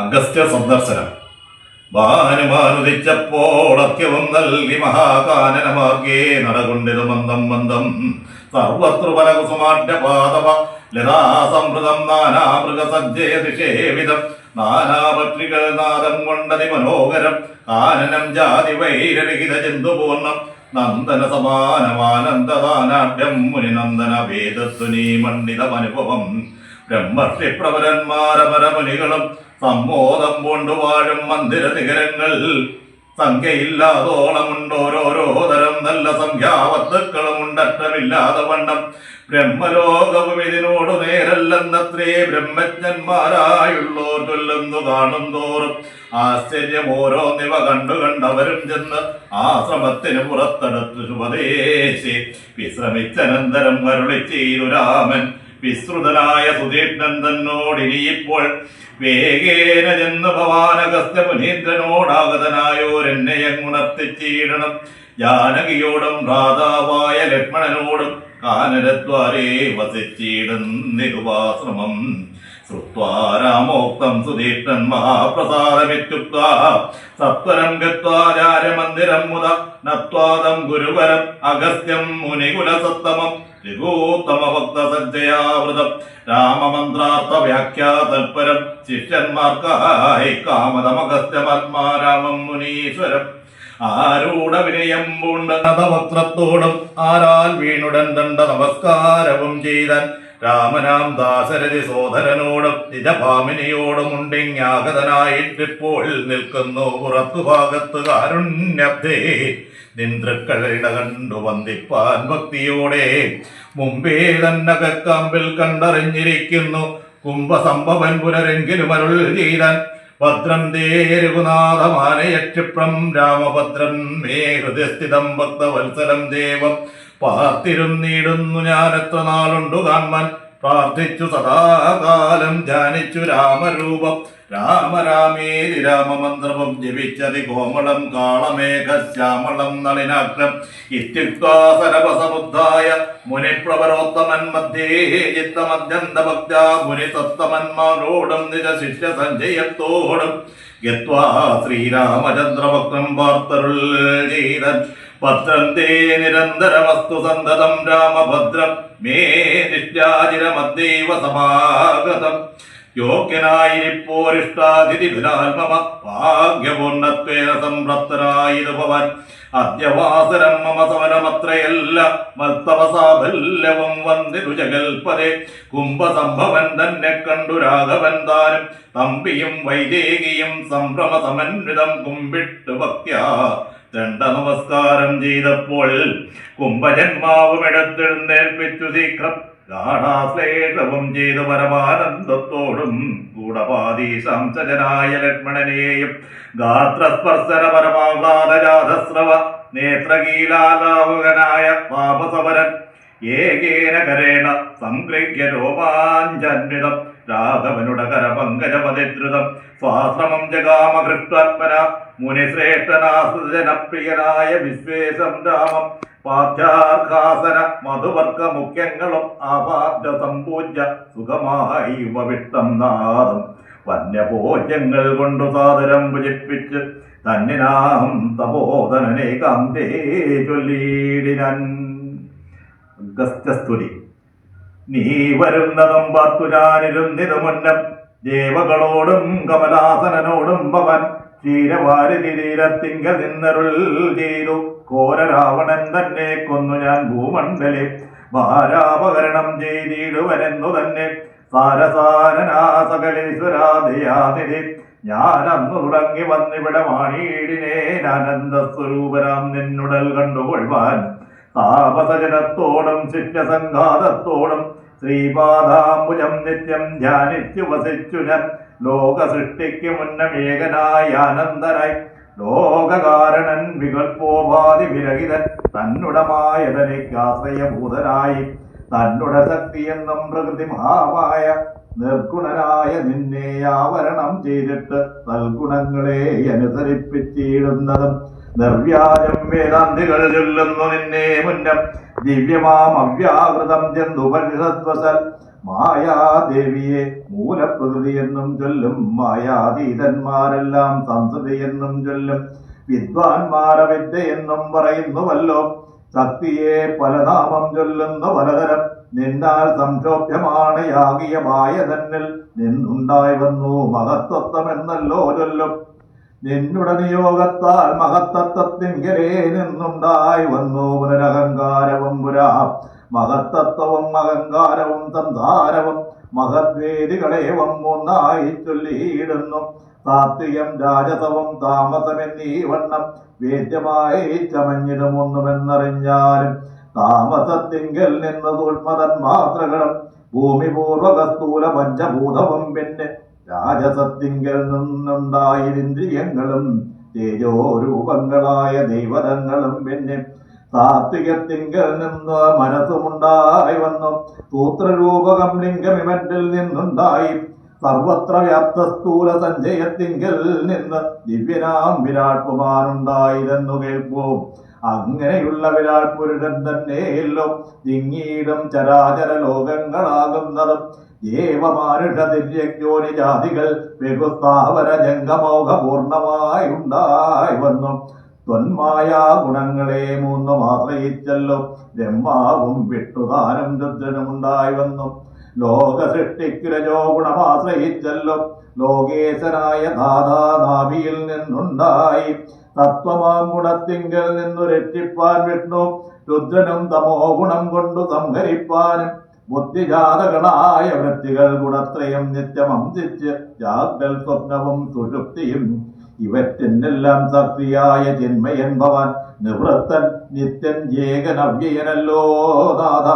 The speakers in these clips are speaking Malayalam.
അഗസ്ത്യ സന്ദർശനം. ഭാനുമാനുദിച്ചപ്പോൾ അത്യവും നൽകി മഹാകാനനമാർഗേ നടകൊണ്ടിരു മന്ദം മന്ദം സർവതൃപല കുസുമാറ്റ പാദവ ലതാസംഭൃതം നാനാമൃഗസജ്ജയ ദിശേവിധം നാനാപത്രികൾ നാദം കൊണ്ടതി മനോഹരം. കാനനം ജാതി വൈരഹിത ജന്തുപൂർണം നന്ദന സമാനമാനന്ദദാനാഢ്യം മുനിനന്ദന വേദസ്തുനീ മണ്ഡിതമനുഭവം ബ്രഹ്മർഷി പ്രവരന്മാരമരമുനികളും സമ്മോദം കൊണ്ടുവാഴും മന്ദിര നികരങ്ങൾ സംഖ്യയില്ലാതോളമുണ്ടോരോരോ തരം നല്ല സംഖ്യാവത്തുക്കളും ഉണ്ടറ്റമില്ലാതെ വണ്ണം. ബ്രഹ്മലോകവും ഇതിനോട് നേരല്ലെന്നത്രേ ബ്രഹ്മജ്ഞന്മാരായുള്ളോർ ചൊല്ലുന്നു കാണും തോറും ആശ്ചര്യം ഓരോന്നിവ കണ്ടു കണ്ടവരും ചെന്ന് ആശ്രമത്തിന് പുറത്തെടുത്തു ശുഭദേശി. വിശ്രമിച്ചനന്തരം അരുളിച്ചീരു രാമൻ. വിസ്തൃതനായ സുധീഷ്ണൻ തന്നോട് ഇനിയിപ്പോൾ വേഗേന ചെന്ന് ഭവാനഗസ്ത്യ മുനീന്ദ്രനോടാഗതനായോരെന്നെ അങ്ങുണർത്തിച്ചീടണം ജാനകിയോടും ഭ്രാതാവായ ലക്ഷ്മണനോടും കാനരദ്വാരേ വസിച്ചീടുന്നിരുവാശ്രമം ശ്രുത്വാ രാമോക്തം സുധീഷ്ണൻ മഹാപ്രസാദമിത്യുക്വാ സത്വരം ഗത്വാചാര്യമന്ദിരം മുത നത്വാദം ഗുരുവരം അഗസ്ത്യം മുനികുലസത്തമം. ത്രികൂത്തമഭക്തസജ്ജയാവൃതം രാമമന്ത്രാർത്ഥ വ്യാഖ്യാ തൽപരം ശിഷ്യന്മാർക്കായി കാമതമഗസ്ത്യപത്മാരാമം മുനീശ്വരം. ആരൂഢ വിനയം പൂണ്ടവക്ത്രത്തോടും ആരാൽ വീണുടൻ ദണ്ഡ നമസ്കാരവും ചെയ്താൻ. രാമനാം ദാസരതി സോദരനോടും നിജഭാമിനിയോടും ഉണ്ടിങ്ങാഗതനായിട്ടിപ്പോൾ നിൽക്കുന്നു പുറത്തു ഭാഗത്ത് കാരുണ്യബ്ദേ നിന്ദ്രക്കളിട കണ്ടു വന്ദിപ്പാൻ ഭക്തിയോടെ മുമ്പേ തന്നെ കക്കാമ്പിൽ കണ്ടറിഞ്ഞിരിക്കുന്നു കുംഭസംഭവൻ പുനരെങ്കിലും അരുൾ ചെയ്താൻ. ഭദ്രം ദേരുനാഥമാനയക്ഷിപ്രം രാമഭദ്രം മേ ഹൃദയസ്ഥിതം ഭക്തവത്സലം ദേവം പാർത്തിരുന്നീടുന്നു ഞാൻ എത്ര നാളുണ്ടു കാൺമാൻ പ്രാർത്ഥിച്ചു സദാകാലം ധ്യാനിച്ചു രാമരൂപം. രാമരാമേരി രാമമന്ത്രവും ജപിച്ചതി കോമളം കാളമേഘ ശ്യാമളം നളിനാക്രം. ഇത്യുക്താസരവസമുദ്ധായ മുനിപ്രവരോത്തമൻ മധ്യേ ചിത്തമദ്യന്ത ഭക്ത മുനി സത്തമന്മാരോടും നിജ ശിഷ്യ സഞ്ജയത്തോടും ഗത്വാ ശ്രീരാമചന്ദ്രഭക്തം വാർത്തരുൾ ചെയ്തൻ. ഭദ്രം തേ നിരന്തരമസ്തു സന്തതം രാമഭദ്രം മേ നിഷ്ടാചിരമദ്ദൈവ സമാഗതം യോഗ്യനായിരിപ്പോരിഷ്ടാതിഥി വിലാത്മമ ഭാഗ്യപൂർണത്വേന സംപ്രപ്തനായിരു ഭവൻ അദ്യവാസരം മമ സമരമത്രയല്ല മത്തവസാബല്യവും വന്ദിരു ജഗൽപദേ കുംഭസംഭവൻ തന്നെ കണ്ടു രാഘവൻ താനും. തമ്പിയും വൈദേകിയും സംഭ്രമ സമന്വിതം കുമ്പിട്ട് ഭക്യ. ദണ്ഡ നമസ്കാരം ചെയ്തപ്പോൾ കുംഭജന്മാവും എടുത്തെഴുന്നേൽപ്പിച്ചു ശീഘ്രം ഗാഠാശ്ലേഷവും ചെയ്തു പരമാനന്ദത്തോടും ഗൂഢപാദീശാംശജനായ ലക്ഷ്മണനെയും ഗാത്രസ്പർശന പരമാഹ്ലാദരാധസ്രവ നേത്രകീലാലാവുകനായ പാപസവരൻ ഏകേന കരേണ സംഗൃഹ്യ രോമാഞ്ചന്വിതം രാഘവനുട കരപങ്കജപതിദ്രുതം സ്വാശ്രമം ജഗാമകൃഷ്ടാത്മന മുനിശ്രേഷ്ഠനാസൃജനപ്രിയനായ വിശ്വേശം രാമം പാദ്യാർഹാസന മധുവർഗ മുഖ്യങ്ങളും ആപാർജ സമ്പൂജ്യ സുഖമായി ഉപവിഷ്ടം നാദം. വന്യഭോജ്യങ്ങൾ കൊണ്ടു സാദരം ഭുജിപ്പിച്ച് തന്നിനാം തപോധനനെ കാന്തേ ചൊല്ലിയിടിനൻ അഗസ്ത്യസ്തുതി നീ വരുന്നതും പാർത്തു ഞാനിരുന്നിതു മുന്നം ദേവകളോടും കമലാസനോടും പവൻ ക്ഷീരവാരിധി നിന്നരുൾ ചെയ്തു. കോര രാവണൻ തന്നെ കൊന്നു ഞാൻ ഭൂമണ്ഡലെ. ഭാരാപകരണം ചെയ്തിടുവനെന്നു തന്നെ. സാരസാരനാസകലേശ്വരാദയാതിരി ഞാനന്നു തുടങ്ങി വന്നിവിടെ മാണീടിനേനാനന്ദ സ്വരൂപരാം നിന്നുടൽ കണ്ടുകൊള്ളുവാൻ. താപസജനത്തോടും ശിഷ്യസംഘാതത്തോടും ശ്രീപാദാംബുജം നിത്യം ധ്യാനിച്ചു വസിച്ചു ഞാൻ. ലോക സൃഷ്ടിക്ക് മുന്നമേകനായി ആനന്ദനായി. ലോകകാരണൻ വികൽപോപാധി വിരഹിതൻ തന്നുടമായതനിക്കാശ്രയഭൂതനായി തന്നുട ശക്തിയെന്നും പ്രകൃതി മഹാമായ നിർഗുണനായ നിന്നെ ആവരണം ചെയ്തിട്ട് സൽഗുണങ്ങളെ അനുസരിപ്പിച്ചിടുന്നതും. നിർവ്യാജം വേദാന്തികൾ ചൊല്ലുന്നു നിന്നെ മുന്നം. ദിവ്യമാം അവ്യാകൃതം മായാദേവിയെ മൂലപ്രകൃതി എന്നും ചൊല്ലും. മായാതീതന്മാരെല്ലാം സംസ്കൃതി എന്നും ചൊല്ലും. വിദ്വാൻമാര വിദ്യ എന്നും പറയുന്നുവല്ലോ. ശക്തിയെ പലനാമം ചൊല്ലുന്ന പലതരം നിന്നാൽ സംക്ഷോഭ്യമാണ് യാഗീയമായ തന്നിൽ നിന്നുണ്ടായി വന്നു. മഹത്വത്വം എന്നല്ലോ ചൊല്ലും. നിന്നുടെ നിയോഗത്താൽ നിന്നുണ്ടായി വന്നു പുനരഹങ്കാരവും പുരാ. മഹത്തത്വവും അഹങ്കാരവും സംസാരവും മഹദ്വേദികളേവം മൂന്നായി ചൊല്ലിയിടുന്നു. താത്വികം രാജസവും താമസമെന്നീ വണ്ണം വേദ്യമായി ചമഞ്ഞിടുമൊന്നുമെന്നറിഞ്ഞാലും താമസത്തിങ്കൽ നിന്ന് സൂക്ഷ്മതന്മാത്രകളും ഭൂമിപൂർവകസ്തൂല പഞ്ചഭൂതവും പിന്നെ രാജസത്തിങ്കൽ നിന്നുണ്ടായിരിന്ദ്രിയങ്ങളും തേജോരൂപങ്ങളായ ദൈവതങ്ങളും പിന്നെ സാത്വികത്തിങ്കൽ നിന്ന് മനസ്സുമുണ്ടായി വന്നു. സൂത്രരൂപകം ലിംഗമിമറ്റിൽ നിന്നുണ്ടായി. സർവത്ര വ്യാപ്ത സ്ഥൂല സഞ്ചയത്തിങ്കൽ നിന്ന് ദിവ്യനാം വിരാട് കുമാരുണ്ടായതെന്നു കേൾപ്പൂ അങ്ങനെയുള്ള വിരാട് പുരുഷൻ തന്നെയല്ലോ ചരാചര ലോകങ്ങളാകുന്നതും. ദേവമാനുഷ ദിവ്യജ്ഞോനി ജാതികൾ ബഹുസ്ഥാവര ജംഗമോഹ പൂർണമായി ഉണ്ടായി വന്നു ത്വന്മായ ഗുണങ്ങളെ മൂന്നും ആശ്രയിച്ചല്ലോ. ബ്രഹ്മാവും വിട്ടുതാനും രുദ്രനുമുണ്ടായി വന്നു ലോക സൃഷ്ടിക്കുരജോ ഗുണമാശ്രയിച്ചല്ലോ. ലോകേശനായ ദാദാ നാഭിയിൽ നിന്നുണ്ടായി. തത്വമാം ഗുണത്തിങ്കൽ നിന്നു രക്ഷിപ്പാൻ വിഷ്ണു. രുദ്രനും തമോ ഗുണം കൊണ്ടു സംഹരിപ്പാനും ബുദ്ധിജാതകളായ വൃത്തികൾ ഗുണത്രയം നിത്യമംസിച്ച് ജാഗ്രൽ സ്വപ്നവും സുഷുപ്തിയും ഇവറ്റെന്നെല്ലാം സക്രിയായ ജന്മയൻ ഭവാൻ നിവൃത്തൻ നിത്യൻ ജേകനവ്യയനല്ലോ നാഥ.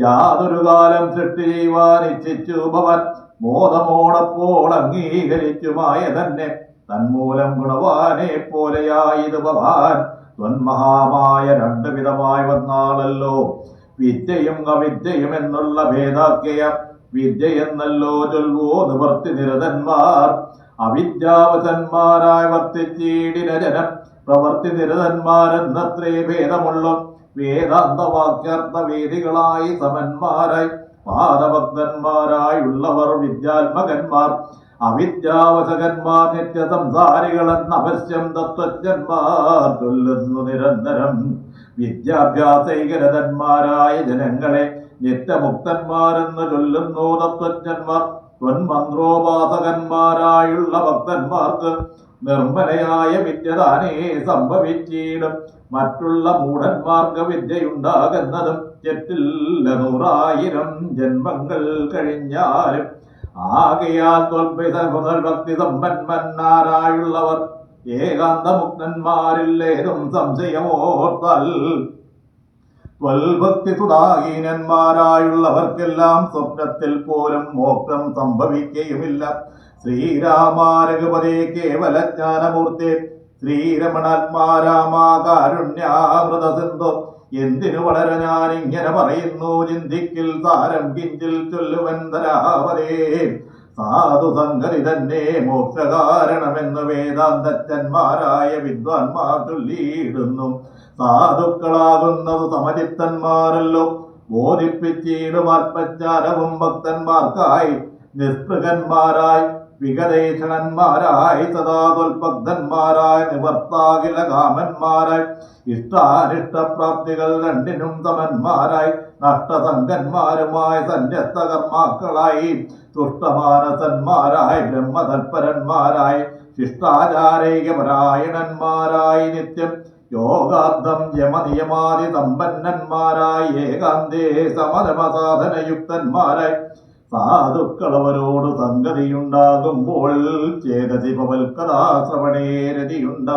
യാതൊരു കാലം സൃഷ്ടി ചെയ്യുവാൻ ഇച്ഛിച്ചു ഭവൻ മോദമോടപ്പോൾ അംഗീകരിച്ചുമായ തന്നെ തന്മൂലം ഗുണവാനെ പോലെയായത് ഭവാൻ. ത്വന്മഹാമായ രണ്ടു വിധമായി വന്നാളല്ലോ. വിദ്യയും അവിദ്യയും എന്നുള്ള ഭേദാക്കയ വിദ്യ എന്നല്ലോ ചൊല്ലുവോ നിവർത്തി നിരതന്മാർ. അവിദ്യാവതന്മാരായ വർത്തിച്ചീടിന ജനം പ്രവർത്തി നിരതന്മാരെന്നത്രേ ഭേദമുള്ളു. വേദാന്തവാക്യാർത്ഥ വേദികളായി സമന്മാരായി പാദഭക്തന്മാരായുള്ളവർ വിദ്യാത്മകന്മാർ. അവിദ്യാവശകന്മാർ നിത്യസംസാരികളെന്ന് അവശ്യം തത്വജ്ഞന്മാർ ചൊല്ലുന്നു നിരന്തരം. വിദ്യാഭ്യാസൈകരതന്മാരായ ജനങ്ങളെ നിത്യമുക്തന്മാരെന്ന് ചൊല്ലുന്നു തത്വജ്ഞന്മാർ. ത്വന്മന്ത്രോപാസകന്മാരായുള്ള ഭക്തന്മാർക്ക് നിർമ്മലയായ വിദ്യതാനേ സംഭവിച്ചിടും. മറ്റുള്ള മൂഢന്മാർക്ക് വിദ്യയുണ്ടാകുന്നതും ചെറ്റില്ല നൂറായിരം ജന്മങ്ങൾ കഴിഞ്ഞാലും ആകയാൽ ഭക്തി സമ്പന്മന്മാരായുള്ളവർ ഏകാന്തമുക്തന്മാരില്ലേതും സംശയമോർത്തൽ. ത്വൽഭക്തി സുധാഹീനന്മാരായുള്ളവർക്കെല്ലാം സ്വപ്നത്തിൽ പോലും മോക്ഷം സംഭവിക്കുകയുമില്ല. ശ്രീരാമാരഘുപതേ കേവല ജ്ഞാനമൂർത്തി ശ്രീരമണാത്മാരാമാകാരുണ്യാമൃത സിന്ധു എന്തിനു വളരെ ഞാൻ ഇങ്ങനെ പറയുന്നു? ചിന്തിക്കിൽ താരം കിഞ്ചിൽ ചൊല്ലുവൻ തരാവരേ സാധു സംഗതി തന്നെ മോക്ഷകാരണമെന്ന് വേദാന്തച്ചന്മാരായ വിദ്വാൻമാർ ചൊല്ലിയിടുന്നു. സാധുക്കളാകുന്നത് സമചിത്തന്മാരല്ലോ. ബോധിപ്പിച്ചിടും ആത്മജ്ഞാനവും ഭക്തന്മാർക്കായി നിസ്പൃഹന്മാരായി വിഗതേഷണന്മാരായി സദാ തൊൽഭക്തന്മാരായി നിവർത്താകില കാമന്മാരായി. ഇഷ്ടാനിഷ്ടപ്രാപ്തികൾ രണ്ടിനും തമന്മാരായി. നഷ്ടസംഗന്മാരുമായി സന്യസ്ത കർമാക്കളായി തുഷ്ടമാനസന്മാരായി ബ്രഹ്മതൽപരന്മാരായി. ശിഷ്ടാചാരൈകപരായണന്മാരായി നിത്യം. യോഗാർത്ഥം യമനിയമാതി സമ്പന്നന്മാരായി. ഏകാന്തേ സമരമസാധനയുക്തന്മാരായി സാധുക്കളവരോട് സംഗതിയുണ്ടാകുമ്പോൾ ചേതസി പവൽക്കഥാശ്രവണേ രതിയുണ്ട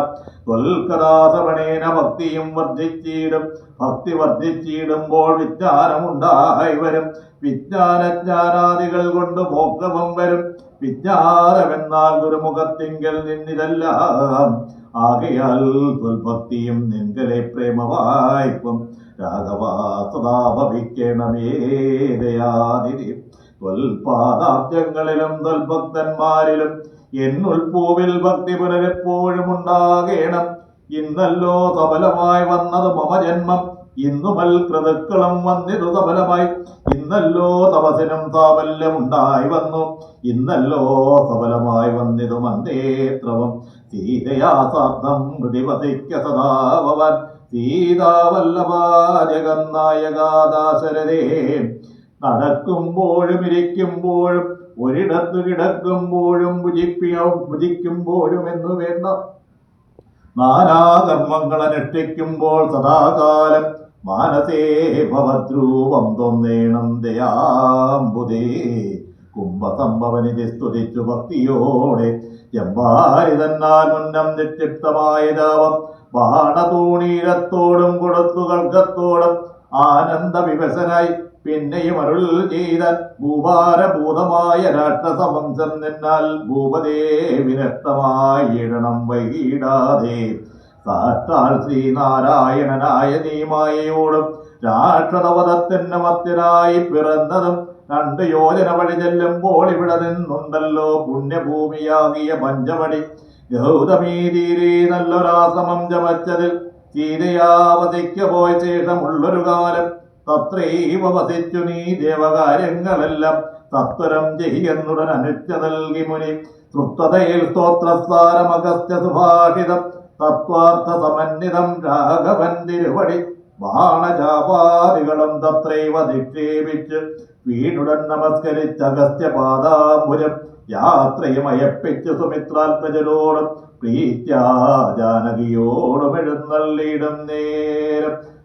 ത്വൽക്കഥാശ്രവണേന ഭക്തിയും വർദ്ധിച്ചിടും. ഭക്തി വർദ്ധിച്ചിടുമ്പോൾ വിജ്ഞാനമുണ്ടായി വരും. വിജ്ഞാനജ്ഞാനാദികൾ കൊണ്ട് മോക്ഷമം വരും. വിജ്ഞാനമെന്നാൽ ഗുരുമുഖത്തിങ്കൽ നിന്നിതെല്ലാം. ആകയാൽ തൊൽഭക്തിയും നിങ്കലെ പ്രേമവായ്പം രാഘവാ സദാ ഭവിക്കണമേ ദയാനിധി. ത്വൽപാദാബ്ജങ്ങളിലും ത്വൽഭക്തന്മാരിലും എന്നുൾപൂവിൽ ഭക്തി പുനരെപ്പോഴും ഉണ്ടാകേണം. ഇന്നല്ലോ തബലമായി വന്നത് മമ ജന്മം ഇന്നുമൽ കൃതുക്കളും വന്നിതു തബലമായി ഇന്നല്ലോ തപസിനും താപല്യമുണ്ടായി വന്നു ഇന്നല്ലോ സബലമായി വന്നിതു മന്ദേത്രവം സീതയാസാർത്ഥം പ്രതിപതിക്ക സദാ ഭവാൻ സീതാവല്ലഭാജകനായകാദാശരരേ നടക്കുമ്പോഴും ഇരിക്കുമ്പോഴും ഒരിടത്തു കിടക്കുമ്പോഴും ഭുജിപ്പിയോ ഭുജിക്കുമ്പോഴും എന്നു വേണ്ട നാനാകർമ്മങ്ങൾ അനുഷ്ഠിക്കുമ്പോൾ സദാകാലം മാനസേ ഭവദ്രൂപം തൊന്നേണം ദയാംബുദേ. കുംഭസംഭവനിധി സ്തുതിച്ചു ഭക്തിയോടെ എമ്പാരി തന്നാൽ മുന്നം നിക്ഷിപ്തമായ ജാവം ബാണതൂണീരത്തോടും കൊടുത്തു കൽക്കത്തോടും ആനന്ദ വിവശനായി പിന്നെയും അരുൾ ചെയ്ത ഭൂഭാരഭൂതമായ രാക്ഷസവംശം നിന്നാൽ ഭൂപതേ വിനഷ്ടമായി വൈകിടാതെ. സാക്ഷാൽ ശ്രീനാരായണനായ നീമായയോടും രാക്ഷസവധത്തിന് മത്തിനായി പിറന്നതും രണ്ട് യോജന വഴി ചെല്ലുമ്പോൾ ഇവിടെ നിന്നുണ്ടല്ലോ പുണ്യഭൂമിയാകിയ പഞ്ചവടി. ഗൗതമീ തീരെ നല്ലൊരാസമം ചമച്ചതിൽ സീതയാവതിക്ക പോയ ശേഷമുള്ളൊരു കാലം തത്രൈവ വസിച്ചു നീ ദേവകാര്യങ്ങളെല്ലാം. തത്വരം ചെയ്യുന്നുടൻ അനുച്ച നൽകി മുനി. തൃപ്തതയിൽ സ്തോത്രസാരമഗസ്ത്യ സുഭാഷിതം. തത്വാർത്ഥ സമന്വിതം രാഘവൻ തിരുവടി. ബാണജാപാദികളും തത്രൈവ നിക്ഷേപിച്ച് വീണുടൻ നമസ്കരിച്ച അഗസ്ത്യ പാദാംബുരം യാത്രയും അയപ്പിച്ച് സുമിത്രാത്മജനോടും പ്രീത്യാ ജാനകിയോടും എഴുന്നള്ളിയിടും നേരം